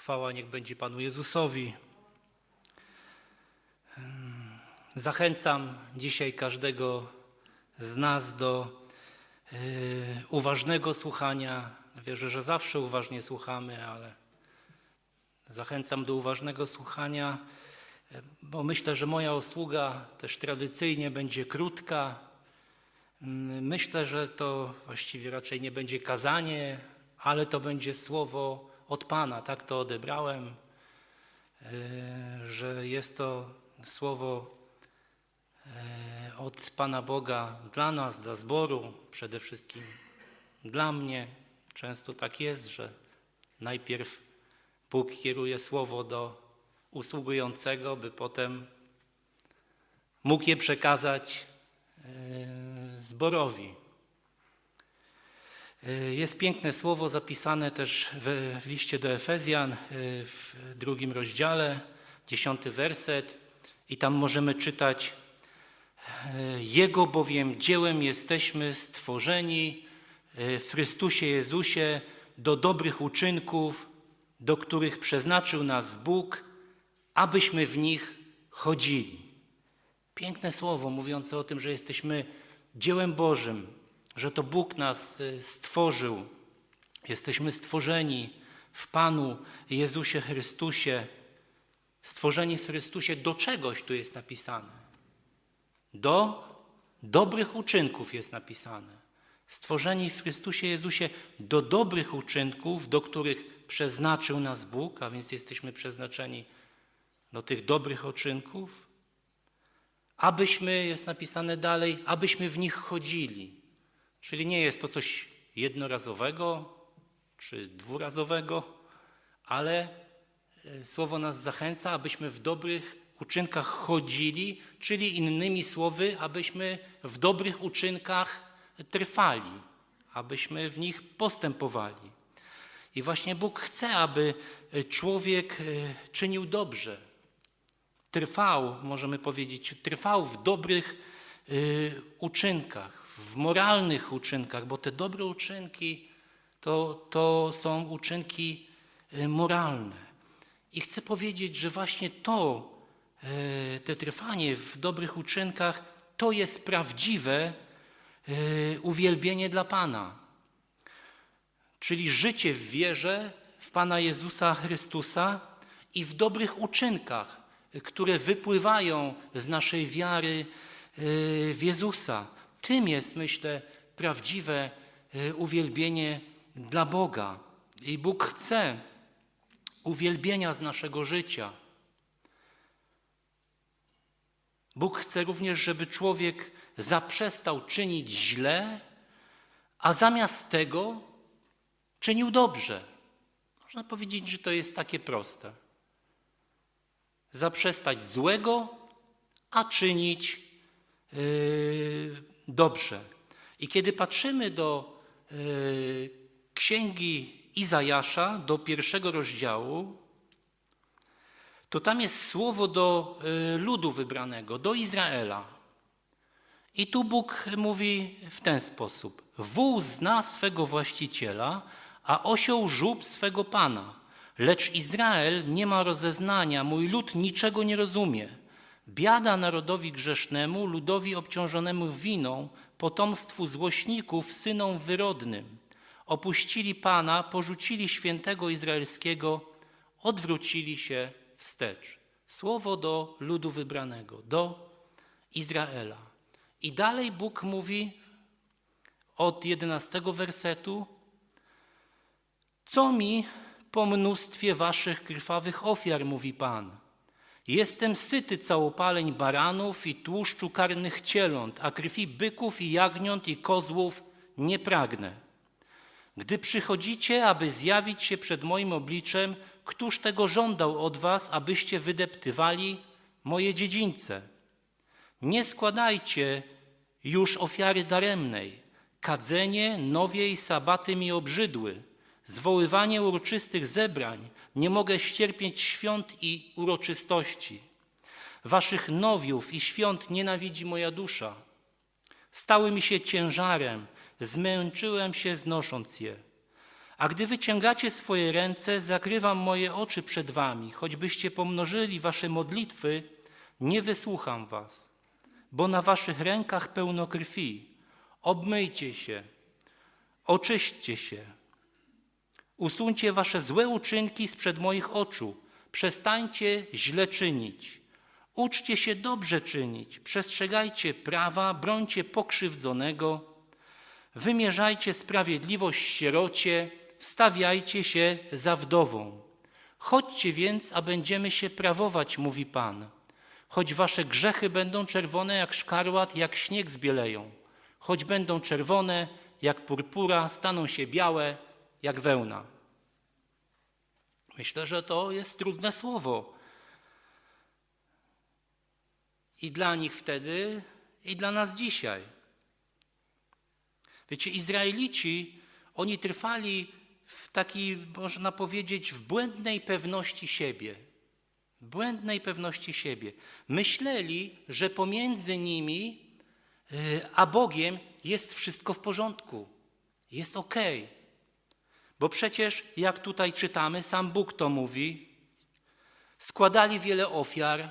Chwała niech będzie Panu Jezusowi. Zachęcam dzisiaj każdego z nas do y, uważnego słuchania. Wierzę, że zawsze uważnie słuchamy, ale zachęcam do uważnego słuchania, bo myślę, że moja usługa też tradycyjnie będzie krótka. Myślę, że to właściwie raczej nie będzie kazanie, ale to będzie słowo od Pana. Tak to odebrałem, y, że jest to słowo e, od Pana Boga dla nas, dla zboru, przede wszystkim dla mnie. Często tak jest, że najpierw Bóg kieruje słowo do usługującego, by potem mógł je przekazać e, zborowi. E, Jest piękne słowo zapisane też w, w liście do Efezjan e, w drugim rozdziale, dziesiąty werset i tam możemy czytać e, Jego bowiem dziełem jesteśmy stworzeni w Chrystusie Jezusie do dobrych uczynków, do których przeznaczył nas Bóg, abyśmy w nich chodzili. Piękne słowo mówiące o tym, że jesteśmy dziełem Bożym, że to Bóg nas y, stworzył. Jesteśmy stworzeni w Panu Jezusie Chrystusie. Stworzeni w Chrystusie do czegoś tu jest napisane. Do dobrych uczynków jest napisane. Stworzeni w Chrystusie Jezusie do dobrych uczynków, do których przeznaczył nas Bóg, a więc jesteśmy przeznaczeni do tych dobrych uczynków, abyśmy, jest napisane dalej, abyśmy w nich chodzili. Czyli nie jest to coś jednorazowego czy dwurazowego, ale e, słowo nas zachęca, abyśmy w dobrych uczynkach chodzili, czyli innymi słowy, abyśmy w dobrych uczynkach trwali, abyśmy w nich postępowali. I właśnie Bóg chce, aby e, człowiek e, czynił dobrze, trwał, możemy powiedzieć, trwał w dobrych uczynkach, w moralnych uczynkach, bo te dobre uczynki to, to są uczynki y, moralne. I chcę powiedzieć, że właśnie to, y, te trwanie w dobrych uczynkach, to jest prawdziwe y, uwielbienie dla Pana. Czyli życie w wierze w Pana Jezusa Chrystusa i w dobrych uczynkach, które wypływają z naszej wiary w Jezusa. Tym jest, myślę, prawdziwe y, uwielbienie dla Boga. I Bóg chce uwielbienia z naszego życia. Bóg chce również, żeby człowiek zaprzestał czynić źle, a zamiast tego czynił dobrze. Można powiedzieć, że to jest takie proste zaprzestać złego, a czynić yy, dobrze. I kiedy patrzymy do yy, księgi Izajasza, do pierwszego rozdziału, to tam jest słowo do yy, ludu wybranego, do Izraela. I tu Bóg mówi w ten sposób: Wół zna swego właściciela, a osioł żub swego pana. Lecz Izrael nie ma rozeznania, mój lud niczego nie rozumie. Biada narodowi grzesznemu, ludowi obciążonemu winą, potomstwu złośników, synom wyrodnym. Opuścili Pana, porzucili świętego izraelskiego, odwrócili się wstecz. Słowo do ludu wybranego, do Izraela. I dalej Bóg mówi od jedenastego wersetu, co mi po mnóstwie waszych krwawych ofiar, mówi Pan. Jestem syty całopaleń baranów i tłuszczu karnych cieląt, a krwi byków i jagniąt i kozłów nie pragnę. Gdy przychodzicie, aby zjawić się przed moim obliczem, któż tego żądał od was, abyście wydeptywali moje dziedzińce? Nie składajcie już ofiary daremnej. Kadzenie, nowie i sabaty mi obrzydły zwoływanie uroczystych zebrań, nie mogę ścierpieć świąt i uroczystości. Waszych nowiów i świąt nienawidzi moja dusza. Stały mi się ciężarem, zmęczyłem się znosząc je. A gdy wyciągacie swoje ręce, zakrywam moje oczy przed wami. Choćbyście pomnożyli wasze modlitwy, nie wysłucham was, bo na waszych rękach pełno krwi. Obmyjcie się, oczyśćcie się. Usuńcie wasze złe uczynki sprzed moich oczu. Przestańcie źle czynić. Uczcie się dobrze czynić. Przestrzegajcie prawa, brońcie pokrzywdzonego. Wymierzajcie sprawiedliwość sierocie, wstawiajcie się za wdową. Chodźcie więc, a będziemy się prawować, mówi Pan. Choć wasze grzechy będą czerwone jak szkarłat, jak śnieg zbieleją. Choć będą czerwone jak purpura, staną się białe jak wełna. Myślę, że to jest trudne słowo. I dla nich wtedy, i dla nas dzisiaj. Wiecie, Izraelici, oni trwali w takiej, można powiedzieć, w błędnej pewności siebie. Błędnej pewności siebie. Myśleli, że pomiędzy nimi y, a Bogiem jest wszystko w porządku, jest ok. Bo przecież, jak tutaj czytamy, sam Bóg to mówi, składali wiele ofiar,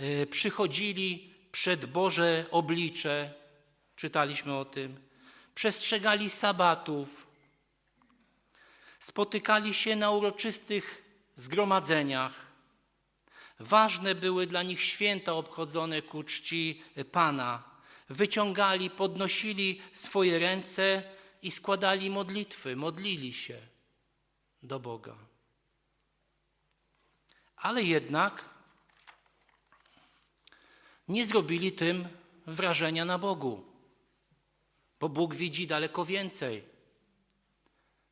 y, przychodzili przed Boże oblicze, czytaliśmy o tym, przestrzegali sabatów, spotykali się na uroczystych zgromadzeniach. Ważne były dla nich święta obchodzone ku czci Pana. Wyciągali, podnosili swoje ręce i składali modlitwy, modlili się do Boga. Ale jednak nie zrobili tym wrażenia na Bogu, bo Bóg widzi daleko więcej.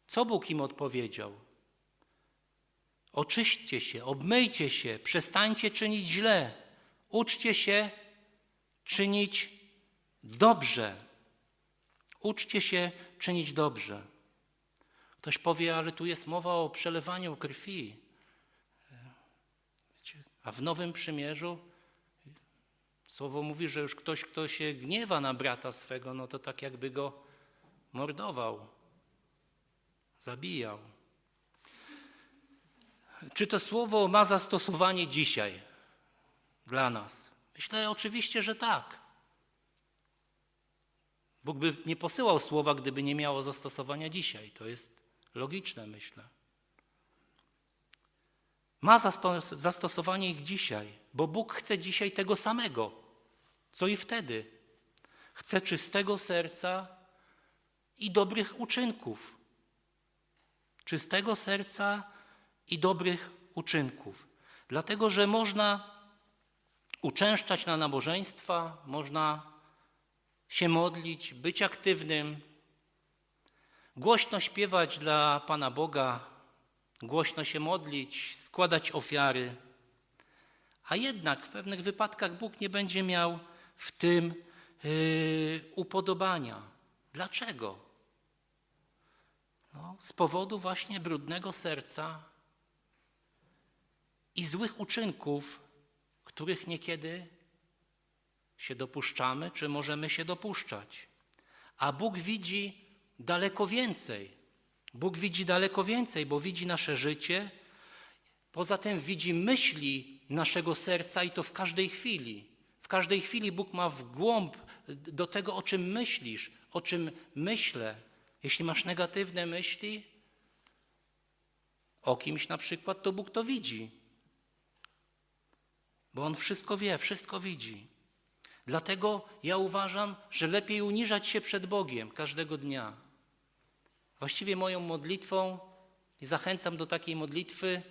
Co Bóg im odpowiedział? Oczyśćcie się, obmyjcie się, przestańcie czynić źle, uczcie się czynić dobrze. Uczcie się czynić dobrze. Ktoś powie, ale tu jest mowa o przelewaniu krwi. Wiecie, a w Nowym Przymierzu słowo mówi, że już ktoś, kto się gniewa na brata swego, no to tak jakby go mordował, zabijał. Czy to słowo ma zastosowanie dzisiaj dla nas? Myślę oczywiście, że tak. Bóg by nie posyłał słowa, gdyby nie miało zastosowania dzisiaj. To jest logiczne, myślę. Ma zastosowanie ich dzisiaj, bo Bóg chce dzisiaj tego samego, co i wtedy. Chce czystego serca i dobrych uczynków. Czystego serca i dobrych uczynków. Dlatego, że można uczęszczać na nabożeństwa, można się modlić, być aktywnym, głośno śpiewać dla Pana Boga, głośno się modlić, składać ofiary. A jednak w pewnych wypadkach Bóg nie będzie miał w tym yy, upodobania. Dlaczego? No, z powodu właśnie brudnego serca i złych uczynków, których niekiedy się dopuszczamy, czy możemy się dopuszczać. A Bóg widzi daleko więcej. Bóg widzi daleko więcej, bo widzi nasze życie. Poza tym widzi myśli naszego serca i to w każdej chwili. W każdej chwili Bóg ma w głąb do tego, o czym myślisz, o czym myślę. Jeśli masz negatywne myśli o kimś na przykład, to Bóg to widzi. Bo On wszystko wie, wszystko widzi. Dlatego ja uważam, że lepiej uniżać się przed Bogiem każdego dnia. Właściwie moją modlitwą, i zachęcam do takiej modlitwy,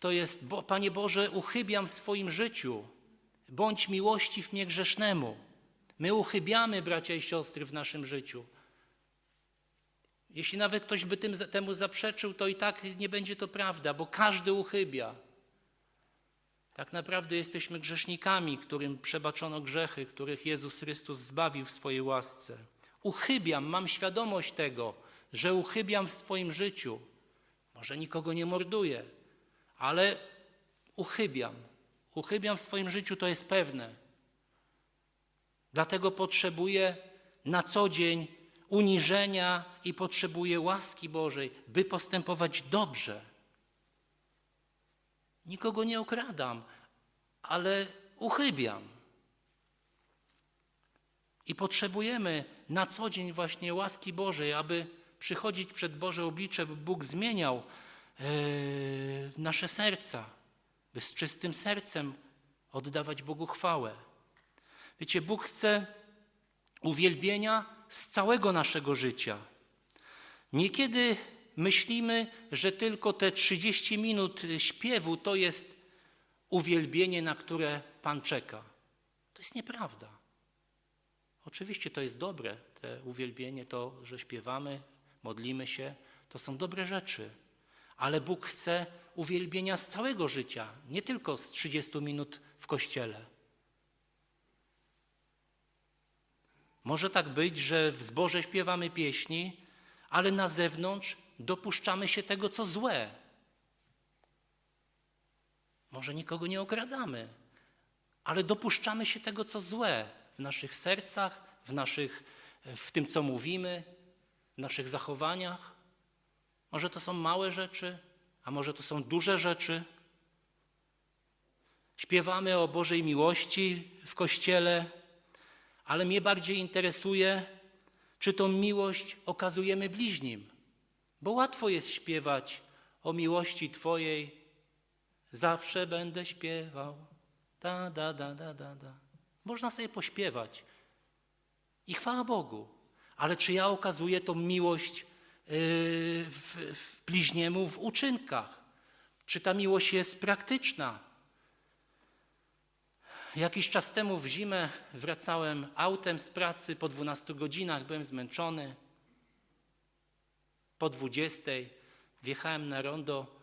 to jest, bo, Panie Boże, uchybiam w swoim życiu, bądź miłościw mnie grzesznemu. My uchybiamy, bracia i siostry, w naszym życiu. Jeśli nawet ktoś by tym, temu zaprzeczył, to i tak nie będzie to prawda, bo każdy uchybia. Tak naprawdę jesteśmy grzesznikami, którym przebaczono grzechy, których Jezus Chrystus zbawił w swojej łasce. Uchybiam, mam świadomość tego, że uchybiam w swoim życiu. Może nikogo nie morduję, ale uchybiam. Uchybiam w swoim życiu, to jest pewne. Dlatego potrzebuję na co dzień uniżenia i potrzebuję łaski Bożej, by postępować dobrze. Nikogo nie okradam, ale uchybiam. I potrzebujemy na co dzień właśnie łaski Bożej, aby przychodzić przed Boże oblicze, by Bóg zmieniał e, nasze serca, by z czystym sercem oddawać Bogu chwałę. Wiecie, Bóg chce uwielbienia z całego naszego życia. Niekiedy myślimy, że tylko te 30 minut śpiewu to jest uwielbienie, na które Pan czeka. To jest nieprawda. Oczywiście to jest dobre, te uwielbienie, to, że śpiewamy, modlimy się, to są dobre rzeczy. Ale Bóg chce uwielbienia z całego życia, nie tylko z 30 minut w kościele. Może tak być, że w zborze śpiewamy pieśni, ale na zewnątrz dopuszczamy się tego, co złe. Może nikogo nie okradamy, ale dopuszczamy się tego, co złe w naszych sercach, w, naszych, w tym, co mówimy, w naszych zachowaniach. Może to są małe rzeczy, a może to są duże rzeczy. Śpiewamy o Bożej miłości w kościele, ale mnie bardziej interesuje, czy tą miłość okazujemy bliźnim. Bo łatwo jest śpiewać o miłości Twojej. Zawsze będę śpiewał. Da, da, da, da, da, da. Można sobie pośpiewać. I chwała Bogu. Ale czy ja okazuję tą miłość yy, w, w bliźniemu w uczynkach? Czy ta miłość jest praktyczna? Jakiś czas temu w zimę wracałem autem z pracy po 12 godzinach, byłem zmęczony. Po 20 wjechałem na rondo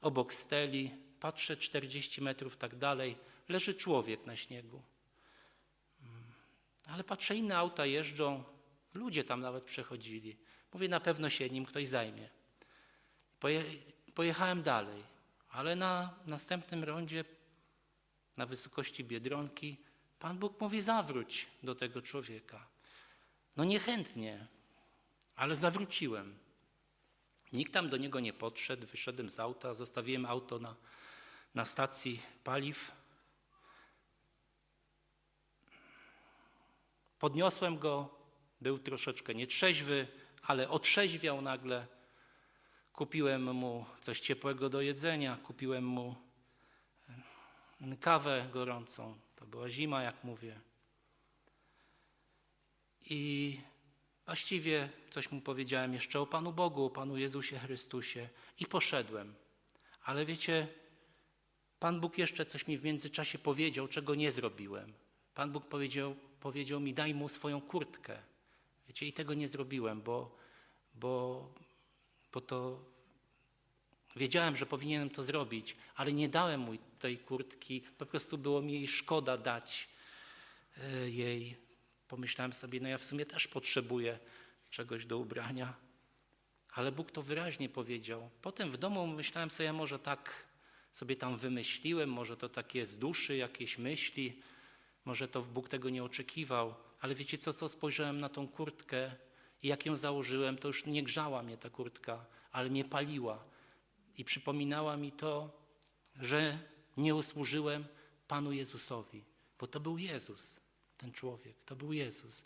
obok steli, patrzę 40 metrów tak dalej, leży człowiek na śniegu. Ale patrzę, inne auta jeżdżą, ludzie tam nawet przechodzili. Mówię, na pewno się nim ktoś zajmie. Poje, pojechałem dalej, ale na następnym rondzie, na wysokości Biedronki, Pan Bóg mówi, zawróć do tego człowieka. No niechętnie, ale zawróciłem. Nikt tam do niego nie podszedł, wyszedłem z auta, zostawiłem auto na, na stacji paliw. Podniosłem go, był troszeczkę nietrzeźwy, ale otrzeźwiał nagle. Kupiłem mu coś ciepłego do jedzenia, kupiłem mu e, kawę gorącą. To była zima, jak mówię. I właściwie coś mu powiedziałem jeszcze o Panu Bogu, o Panu Jezusie Chrystusie i poszedłem. Ale wiecie, Pan Bóg jeszcze coś mi w międzyczasie powiedział, czego nie zrobiłem. Pan Bóg powiedział, powiedział mi, daj mu swoją kurtkę. Wiecie, i tego nie zrobiłem, bo, bo, bo to wiedziałem, że powinienem to zrobić, ale nie dałem mu tej kurtki. Po prostu było mi jej szkoda dać e, jej. Pomyślałem sobie, no ja w sumie też potrzebuję czegoś do ubrania. Ale Bóg to wyraźnie powiedział. Potem w domu myślałem sobie, ja może tak sobie tam wymyśliłem, może to takie z duszy jakieś myśli. Może to Bóg tego nie oczekiwał, ale wiecie co, co spojrzałem na tą kurtkę i jak ją założyłem, to już nie grzała mnie ta kurtka, ale mnie paliła. I przypominała mi to, że nie usłużyłem Panu Jezusowi, bo to był Jezus, ten człowiek, to był Jezus.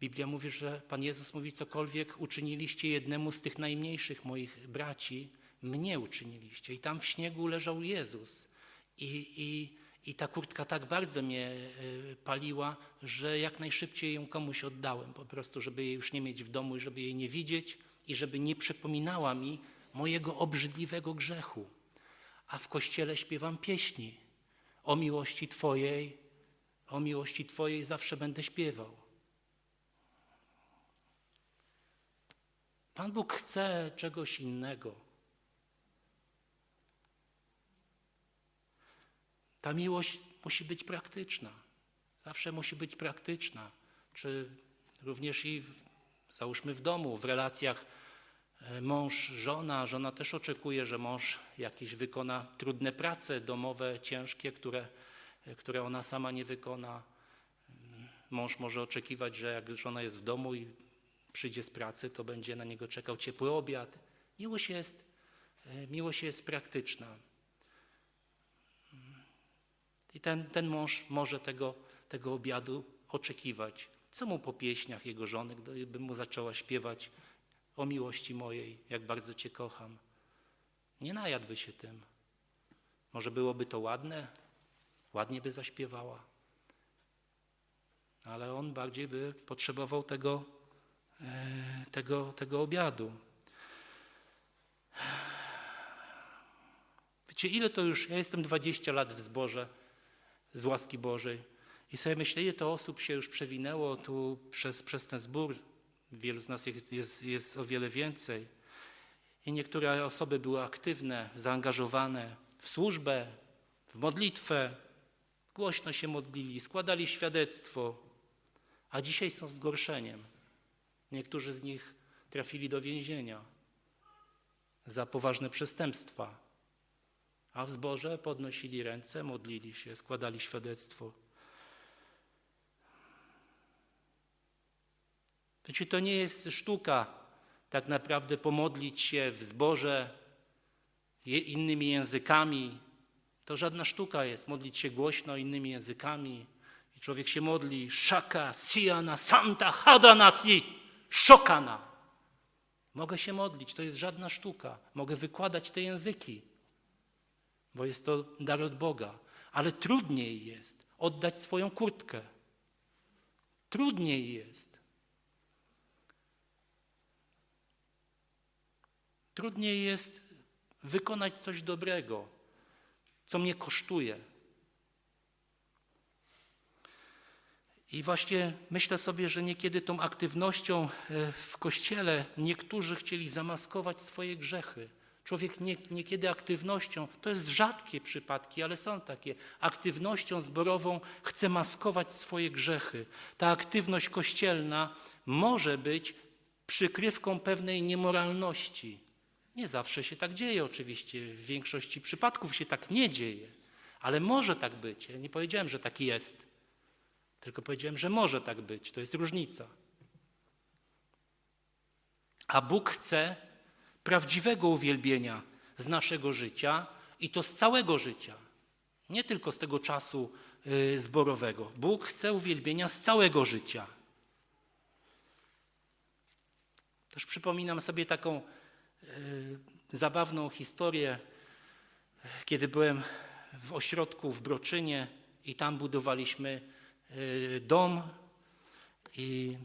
Biblia mówi, że Pan Jezus mówi, cokolwiek uczyniliście jednemu z tych najmniejszych moich braci, mnie uczyniliście. I tam w śniegu leżał Jezus. I, i i ta kurtka tak bardzo mnie e, paliła, że jak najszybciej ją komuś oddałem, po prostu, żeby jej już nie mieć w domu i żeby jej nie widzieć i żeby nie przypominała mi mojego obrzydliwego grzechu. A w kościele śpiewam pieśni o miłości Twojej, o miłości Twojej zawsze będę śpiewał. Pan Bóg chce czegoś innego. Ta miłość musi być praktyczna. Zawsze musi być praktyczna. Czy również i, w, załóżmy, w domu, w relacjach e, mąż, żona. Żona też oczekuje, że mąż jakieś wykona trudne prace domowe, ciężkie, które, które ona sama nie wykona. Mąż może oczekiwać, że jak żona jest w domu i przyjdzie z pracy, to będzie na niego czekał ciepły obiad. Miłość jest, e, miłość jest praktyczna. I ten, ten mąż może tego, tego obiadu oczekiwać. Co mu po pieśniach jego żony, gdyby mu zaczęła śpiewać o miłości mojej, jak bardzo Cię kocham. Nie najadłby się tym. Może byłoby to ładne, ładnie by zaśpiewała, ale on bardziej by potrzebował tego, e, tego, tego obiadu. Wiecie, ile to już, ja jestem 20 lat w zborze z łaski Bożej i sobie myślę, ile to osób się już przewinęło tu przez, przez ten zbór. Wielu z nas jest, jest, jest o wiele więcej. I niektóre osoby były aktywne, zaangażowane w służbę, w modlitwę, głośno się modlili, składali świadectwo, a dzisiaj są zgorszeniem. Niektórzy z nich trafili do więzienia za poważne przestępstwa, a w zborze podnosili ręce, modlili się, składali świadectwo. Wiecie, to nie jest sztuka tak naprawdę pomodlić się w zborze innymi językami. To żadna sztuka jest, modlić się głośno innymi językami. I człowiek się modli, szaka, siana, santa, hadanasi, szokana. Mogę się modlić, to jest żadna sztuka. Mogę wykładać te języki, bo jest to dar od Boga. Ale trudniej jest oddać swoją kurtkę. Trudniej jest. Trudniej jest wykonać coś dobrego, co mnie kosztuje. I właśnie myślę sobie, że niekiedy tą aktywnością e, w kościele niektórzy chcieli zamaskować swoje grzechy. Człowiek nie, niekiedy aktywnością, to jest rzadkie przypadki, ale są takie, aktywnością zborową chce maskować swoje grzechy. Ta aktywność kościelna może być przykrywką pewnej niemoralności. Nie zawsze się tak dzieje oczywiście, w większości przypadków się tak nie dzieje, ale może tak być. Ja nie powiedziałem, że tak jest, tylko powiedziałem, że może tak być. To jest różnica. A Bóg chce prawdziwego uwielbienia z naszego życia i to z całego życia, nie tylko z tego czasu y, zborowego. Bóg chce uwielbienia z całego życia. Też przypominam sobie taką zabawną historię, kiedy byłem w ośrodku w Broczynie i tam budowaliśmy y, dom i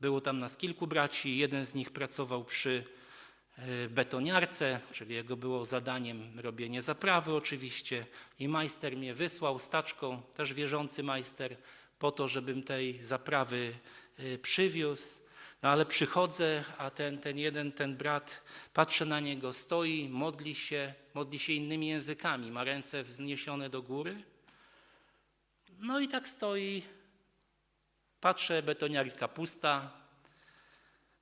było tam nas kilku braci. Jeden z nich pracował przy y, betoniarce, czyli jego było zadaniem robienie zaprawy oczywiście i majster mnie wysłał staczką, też wierzący majster, po to, żebym tej zaprawy przywiózł. No ale przychodzę, a ten, ten jeden, ten brat, patrzę na niego, stoi, modli się, modli się innymi językami, ma ręce wzniesione do góry. No i tak stoi, patrzę, betoniarka pusta,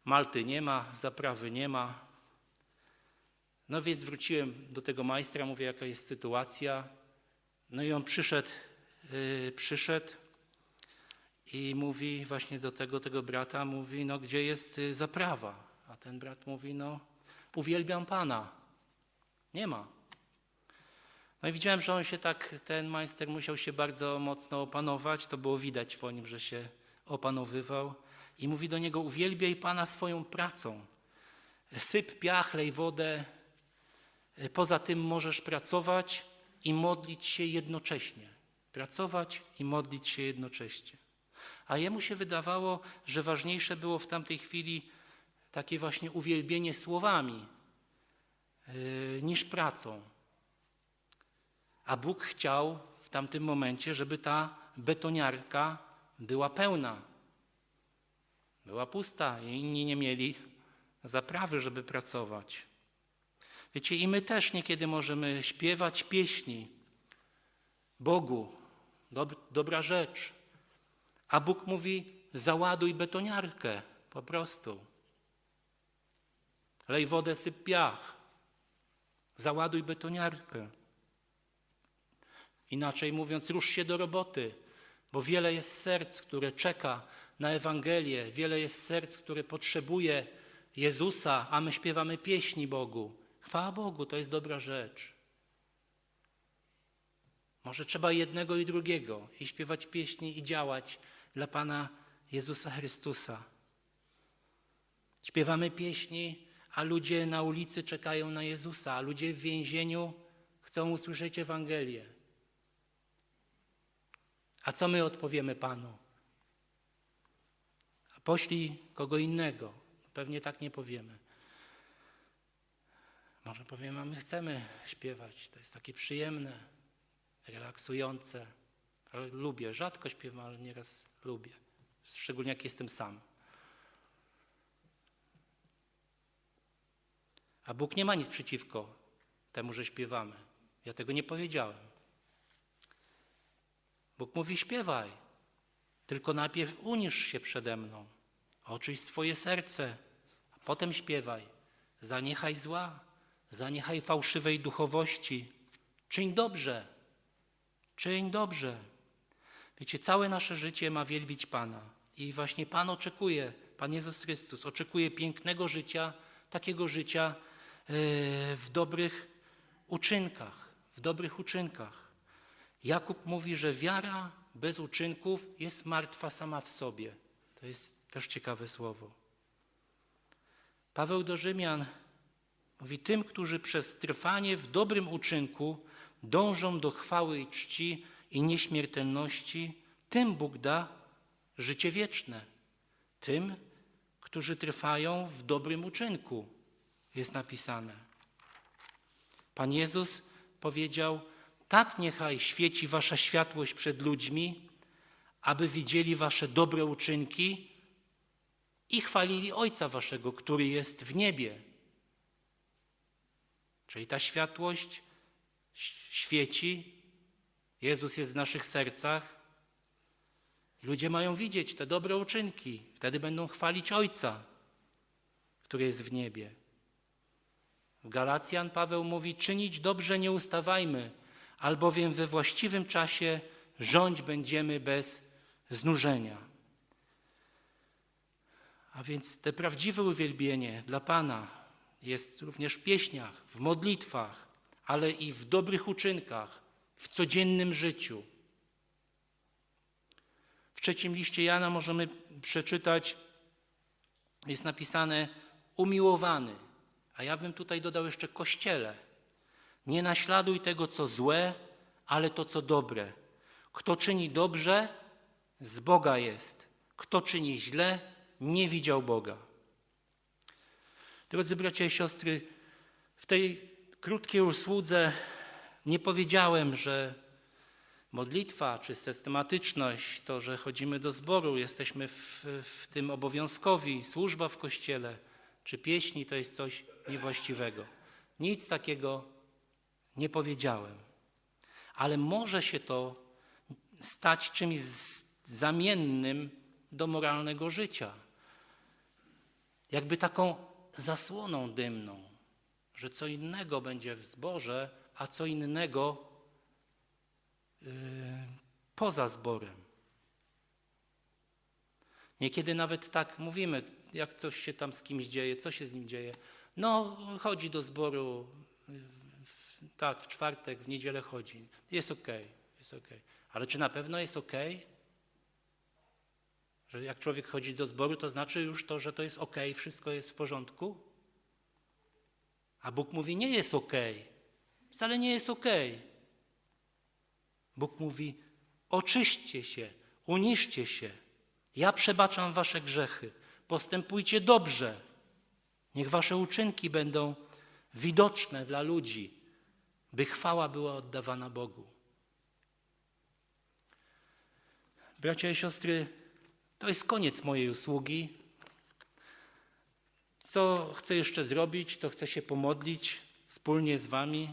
malty nie ma, zaprawy nie ma. No więc wróciłem do tego majstra, mówię, jaka jest sytuacja. No i on przyszedł, yy, przyszedł, i mówi właśnie do tego, tego brata, mówi, no gdzie jest y, zaprawa? A ten brat mówi, no uwielbiam Pana. Nie ma. No i widziałem, że on się tak, ten majster musiał się bardzo mocno opanować, to było widać po nim, że się opanowywał. I mówi do niego, uwielbiaj Pana swoją pracą. Syp piach, lej wodę. Poza tym możesz pracować i modlić się jednocześnie. Pracować i modlić się jednocześnie a jemu się wydawało, że ważniejsze było w tamtej chwili takie właśnie uwielbienie słowami yy, niż pracą. A Bóg chciał w tamtym momencie, żeby ta betoniarka była pełna. Była pusta i inni nie mieli zaprawy, żeby pracować. Wiecie, i my też niekiedy możemy śpiewać pieśni Bogu, dob dobra rzecz, a Bóg mówi: załaduj betoniarkę po prostu. Lej wodę, syp piach. Załaduj betoniarkę. Inaczej mówiąc, rusz się do roboty. Bo wiele jest serc, które czeka na Ewangelię, wiele jest serc, które potrzebuje Jezusa, a my śpiewamy pieśni Bogu. Chwała Bogu, to jest dobra rzecz. Może trzeba jednego i drugiego i śpiewać pieśni i działać dla Pana Jezusa Chrystusa. Śpiewamy pieśni, a ludzie na ulicy czekają na Jezusa, a ludzie w więzieniu chcą usłyszeć Ewangelię. A co my odpowiemy Panu? A poślij kogo innego. Pewnie tak nie powiemy. Może powiemy, a my chcemy śpiewać. To jest takie przyjemne, relaksujące. Lubię, rzadko śpiewam, ale nieraz lubię. Szczególnie jak jestem sam. A Bóg nie ma nic przeciwko temu, że śpiewamy. Ja tego nie powiedziałem. Bóg mówi: śpiewaj, tylko najpierw unisz się przede mną, oczyść swoje serce, a potem śpiewaj. Zaniechaj zła, zaniechaj fałszywej duchowości. Czyń dobrze, czyń dobrze. Wiecie, całe nasze życie ma wielbić Pana. I właśnie Pan oczekuje, Pan Jezus Chrystus oczekuje pięknego życia, takiego życia yy, w dobrych uczynkach, w dobrych uczynkach. Jakub mówi, że wiara bez uczynków jest martwa sama w sobie. To jest też ciekawe słowo. Paweł do Rzymian mówi: Tym, którzy przez trwanie w dobrym uczynku dążą do chwały i czci i nieśmiertelności, tym Bóg da życie wieczne. Tym, którzy trwają w dobrym uczynku, jest napisane. Pan Jezus powiedział: Tak niechaj świeci wasza światłość przed ludźmi, aby widzieli wasze dobre uczynki i chwalili Ojca waszego, który jest w niebie. Czyli ta światłość świeci, Jezus jest w naszych sercach. Ludzie mają widzieć te dobre uczynki, wtedy będą chwalić Ojca, który jest w niebie. W Galacjan Paweł mówi: Czynić dobrze nie ustawajmy, albowiem we właściwym czasie rządź będziemy bez znużenia. A więc te prawdziwe uwielbienie dla Pana jest również w pieśniach, w modlitwach, ale i w dobrych uczynkach, w codziennym życiu. W trzecim liście Jana możemy przeczytać, jest napisane umiłowany, a ja bym tutaj dodał jeszcze kościele. Nie naśladuj tego, co złe, ale to, co dobre. Kto czyni dobrze, z Boga jest. Kto czyni źle, nie widział Boga. Drodzy bracia i siostry, w tej krótkiej usłudze nie powiedziałem, że modlitwa czy systematyczność, to, że chodzimy do zboru, jesteśmy w, w tym obowiązkowi, służba w kościele czy pieśni, to jest coś niewłaściwego. Nic takiego nie powiedziałem. Ale może się to stać czymś zamiennym do moralnego życia. Jakby taką zasłoną dymną, że co innego będzie w zborze, a co innego yy, poza zborem. Niekiedy nawet tak mówimy, jak coś się tam z kimś dzieje, co się z nim dzieje. No, chodzi do zboru, w, tak, w czwartek, w niedzielę chodzi. Jest okej, okay, jest okej. Okay. Ale czy na pewno jest okej? Okay? Że jak człowiek chodzi do zboru, to znaczy już to, że to jest ok, wszystko jest w porządku? A Bóg mówi, nie jest ok. Wcale nie jest ok. Bóg mówi, oczyście się, uniszcie się. Ja przebaczam wasze grzechy. Postępujcie dobrze. Niech wasze uczynki będą widoczne dla ludzi, by chwała była oddawana Bogu. Bracia i siostry, to jest koniec mojej usługi. Co chcę jeszcze zrobić, to chcę się pomodlić wspólnie z Wami.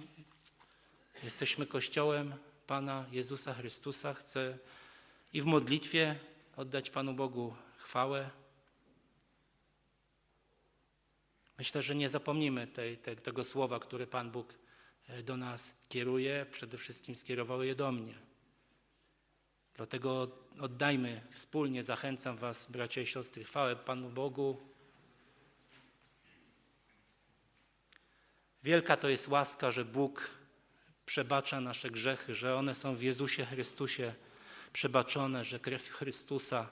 Jesteśmy Kościołem Pana Jezusa Chrystusa. Chcę i w modlitwie oddać Panu Bogu chwałę. Myślę, że nie zapomnimy tej, tego słowa, które Pan Bóg e, do nas kieruje. Przede wszystkim skierował je do mnie. Dlatego oddajmy wspólnie, zachęcam Was, bracia i siostry, chwałę Panu Bogu. Wielka to jest łaska, że Bóg przebacza nasze grzechy, że one są w Jezusie Chrystusie przebaczone, że krew Chrystusa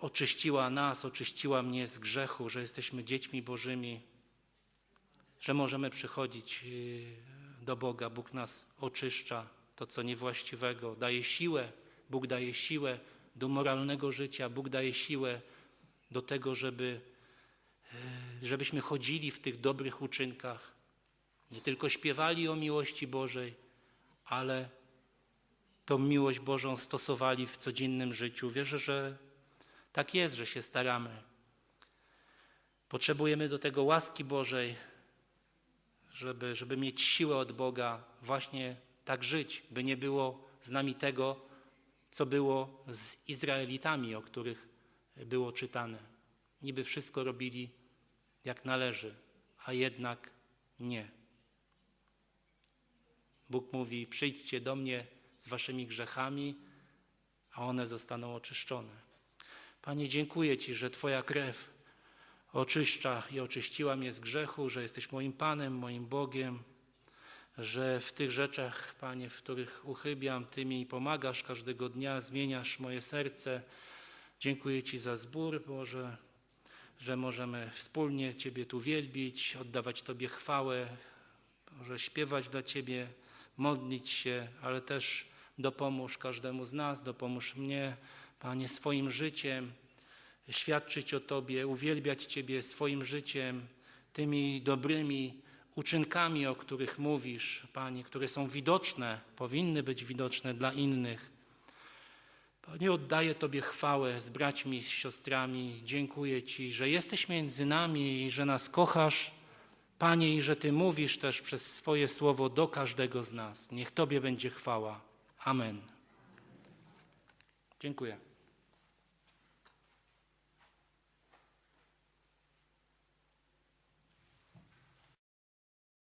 oczyściła nas, oczyściła mnie z grzechu, że jesteśmy dziećmi Bożymi, że możemy przychodzić yy, do Boga. Bóg nas oczyszcza, to co niewłaściwego, daje siłę. Bóg daje siłę do moralnego życia, Bóg daje siłę do tego, żeby, yy, żebyśmy chodzili w tych dobrych uczynkach. Nie tylko śpiewali o miłości Bożej, ale tą miłość Bożą stosowali w codziennym życiu. Wierzę, że tak jest, że się staramy. Potrzebujemy do tego łaski Bożej, żeby, żeby mieć siłę od Boga, właśnie tak żyć, by nie było z nami tego, co było z Izraelitami, o których było czytane. Niby wszystko robili jak należy, a jednak nie. Bóg mówi: Przyjdźcie do mnie z waszymi grzechami, a one zostaną oczyszczone. Panie, dziękuję Ci, że Twoja krew oczyszcza i oczyściła mnie z grzechu, że jesteś moim Panem, moim Bogiem, że w tych rzeczach, Panie, w których uchybiam, Ty mi pomagasz każdego dnia, zmieniasz moje serce. Dziękuję Ci za zbór, Boże, że możemy wspólnie Ciebie tu wielbić, oddawać Tobie chwałę, może śpiewać dla Ciebie, modlić się, ale też dopomóż każdemu z nas, dopomóż mnie, Panie, swoim życiem świadczyć o Tobie, uwielbiać Ciebie swoim życiem, tymi dobrymi uczynkami, o których mówisz, Panie, które są widoczne, powinny być widoczne dla innych. Panie, oddaję Tobie chwałę z braćmi, z siostrami. Dziękuję Ci, że jesteś między nami i że nas kochasz, Panie, i że Ty mówisz też przez swoje słowo do każdego z nas. Niech Tobie będzie chwała. Amen. Dziękuję.